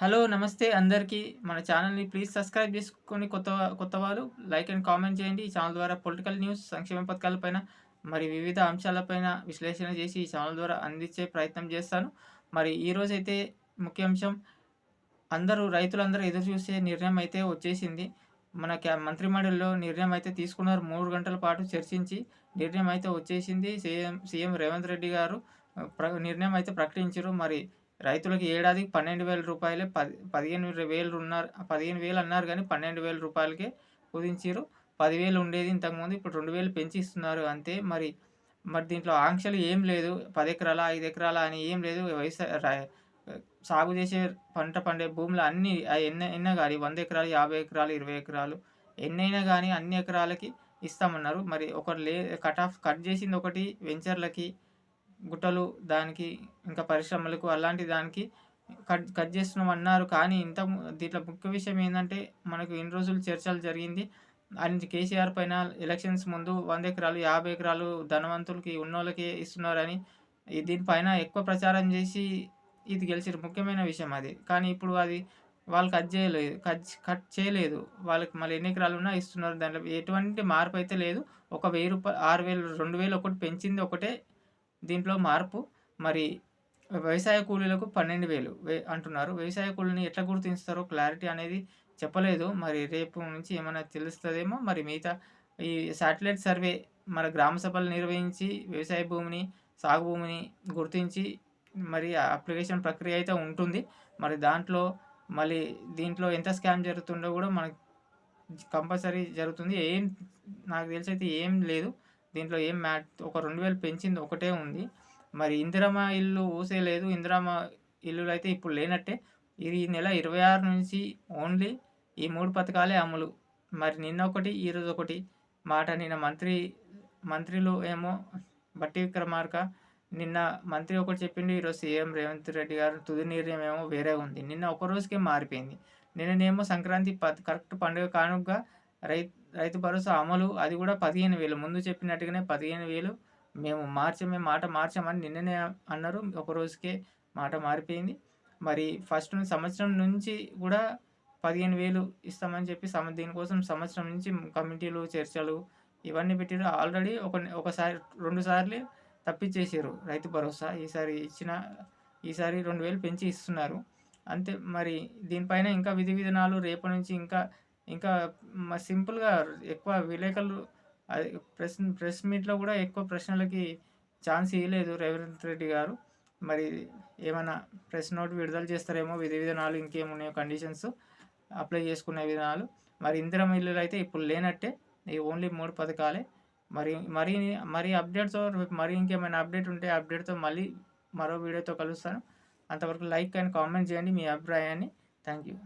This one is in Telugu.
హలో నమస్తే అందరికీ. మన ఛానల్ని ప్లీజ్ సబ్స్క్రైబ్ చేసుకొని కొత్త కొత్త వారు లైక్ అండ్ కామెంట్ చేయండి. ఈ ఛానల్ ద్వారా పొలిటికల్ న్యూస్ సంక్షేమ పథకాలపైన మరి వివిధ అంశాలపైన విశ్లేషణ చేసి ఈ ఛానల్ ద్వారా అందించే ప్రయత్నం చేస్తాను. మరి ఈరోజైతే ముఖ్య అంశం అందరూ రైతులందరూ ఎదురు చూసే నిర్ణయం అయితే వచ్చేసింది. మన క్యా మంత్రిమండలిలో నిర్ణయం అయితే తీసుకున్నారు. మూడు గంటల పాటు చర్చించి నిర్ణయం అయితే వచ్చేసింది. సీఎం సీఎం రేవంత్ రెడ్డి గారు ప్ర నిర్ణయం అయితే ప్రకటించారు. మరి రైతులకు ఏడాదికి పన్నెండు వేల రూపాయలే పది పదిహేను వేలు ఉన్నారు పదిహేను వేలు అన్నారు కానీ పన్నెండు వేల రూపాయలకే కుదించారు పదివేలు ఉండేది ఇంతకుముందు ఇప్పుడు రెండు వేలు పెంచి ఇస్తున్నారు అంతే. మరి మరి దీంట్లో ఆంక్షలు ఏం లేదు. పది ఎకరాల ఐదు ఎకరాల అని ఏం లేదు. వ్యవసాయ సాగు చేసే పంట పండే భూములు అన్నీ ఎన్న ఎన్న కానీ వంద ఎకరాలు యాభై ఎకరాలు ఇరవై ఎకరాలు ఎన్నైనా కానీ అన్ని ఎకరాలకి ఇస్తామన్నారు. మరి ఒకరు లే కట్ ఆఫ్ కట్ చేసింది ఒకటి వెంచర్లకి గుట్టలు దానికి ఇంకా పరిశ్రమలకు అలాంటి దానికి కట్ కట్ చేస్తున్నాం అన్నారు కానీ ఇంత దీంట్లో ముఖ్య విషయం ఏంటంటే మనకు ఇన్ని రోజులు చర్చలు జరిగింది. అని కేసీఆర్ పైన ఎలక్షన్స్ ముందు వంద ఎకరాలు యాభై ఎకరాలు ధనవంతులకి ఉన్నోళ్ళకి ఇస్తున్నారని దీనిపైన ఎక్కువ ప్రచారం చేసి ఇది గెలిచారు. ముఖ్యమైన విషయం అది. కానీ ఇప్పుడు అది వాళ్ళు కట్ చేయలేదు. కట్ కట్ చేయలేదు. వాళ్ళకి మళ్ళీ ఎన్ని ఎకరాలు ఉన్నా ఇస్తున్నారు. దాంట్లో ఎటువంటి మార్పు అయితే లేదు. ఒక వెయ్యి రూపాయలు ఆరు వేలు రెండు వేలు ఒకటి పెంచింది ఒకటే దీంట్లో మార్పు మరి వ్యవసాయ కూలీలకు పన్నెండు వేలు అంటున్నారు. వ్యవసాయ కూలీని ఎట్లా గుర్తిస్తారో క్లారిటీ అనేది చెప్పలేదు. మరి రేపు నుంచి ఏమైనా తెలుస్తుందేమో. మరి మిగతా ఈ శాటిలైట్ సర్వే మన గ్రామ సభలు నిర్వహించి వ్యవసాయ భూమిని సాగు భూమిని గుర్తించి మరి అప్లికేషన్ ప్రక్రియ అయితే ఉంటుంది. మరి దాంట్లో మళ్ళీ దీంట్లో ఎంత స్కామ్ జరుగుతుందో కూడా మనకి కంపల్సరీ జరుగుతుంది. ఏం నాకు తెలిసి అయితే ఏం లేదు. దీంట్లో ఏం మ్యాట్ ఒక రెండు వేలు పెంచింది ఒకటే ఉంది. మరి ఇందిరమ్మ ఇల్లు ఊసే లేదు. ఇందిరమ్మ ఇల్లులు అయితే ఇప్పుడు లేనట్టే. ఇది నెల ఇరవై ఆరు నుంచి ఓన్లీ ఈ మూడు పథకాలే అమలు. మరి నిన్న ఒకటి ఈరోజు ఒకటి. మాట నిన్న మంత్రి మంత్రులు ఏమో బట్టి విక్రమార్క నిన్న మంత్రి ఒకటి చెప్పిండు. ఈరోజు సీఎం రేవంత్ రెడ్డి గారు తుది నిర్ణయం ఏమో వేరే ఉంది. నిన్న ఒక రోజుకే మారిపోయింది. నిన్ననేమో సంక్రాంతి కరెక్ట్ పండుగ కానుకగా రైతు రైతు భరోసా అమలు అది కూడా పదిహేను వేలు. ముందు చెప్పినట్టుగానే పదిహేను వేలు. మేము మార్చమే మాట మార్చామని నిన్ననే అన్నారు. ఒక రోజుకే మాట మారిపోయింది. మరి ఫస్ట్ సంవత్సరం నుంచి కూడా పదిహేను వేలు ఇస్తామని చెప్పి సమ దీనికోసం సంవత్సరం నుంచి కమిటీలు చర్చలు ఇవన్నీ పెట్టారు ఆల్రెడీ ఒక ఒకసారి రెండు సార్లు తప్పించేసారు రైతు భరోసా. ఈసారి ఇచ్చిన ఈసారి రెండు వేలు పెంచి ఇస్తున్నారు. అంతే. మరి దీనిపైన ఇంకా విధి విధానాలు రేపటి నుంచి ఇంకా ఇంకా సింపుల్గా ఎక్కువ విలేకరులు అది ప్రెస్ ప్రెస్ మీట్లో కూడా ఎక్కువ ప్రశ్నలకి ఛాన్స్ ఇవ్వలేదు రేవంత్ రెడ్డి గారు. మరి ఏమైనా ప్రెస్ నోట్ విడుదల చేస్తారేమో విధి విధానాలు ఇంకేమున్నాయో కండిషన్స్ అప్లై చేసుకునే విధానాలు. మరి ఇందిరా ఇల్లులు అయితే ఇప్పుడు లేనట్టే ఈ ఓన్లీ మూడు పథకాలే. మరి మరి మరి అప్డేట్తో మరి ఇంకేమైనా అప్డేట్ ఉంటే అప్డేట్తో మళ్ళీ మరో వీడియోతో కలుస్తాను. అంతవరకు లైక్ అండ్ కామెంట్ చేయండి మీ అభిప్రాయాన్ని. Thank you.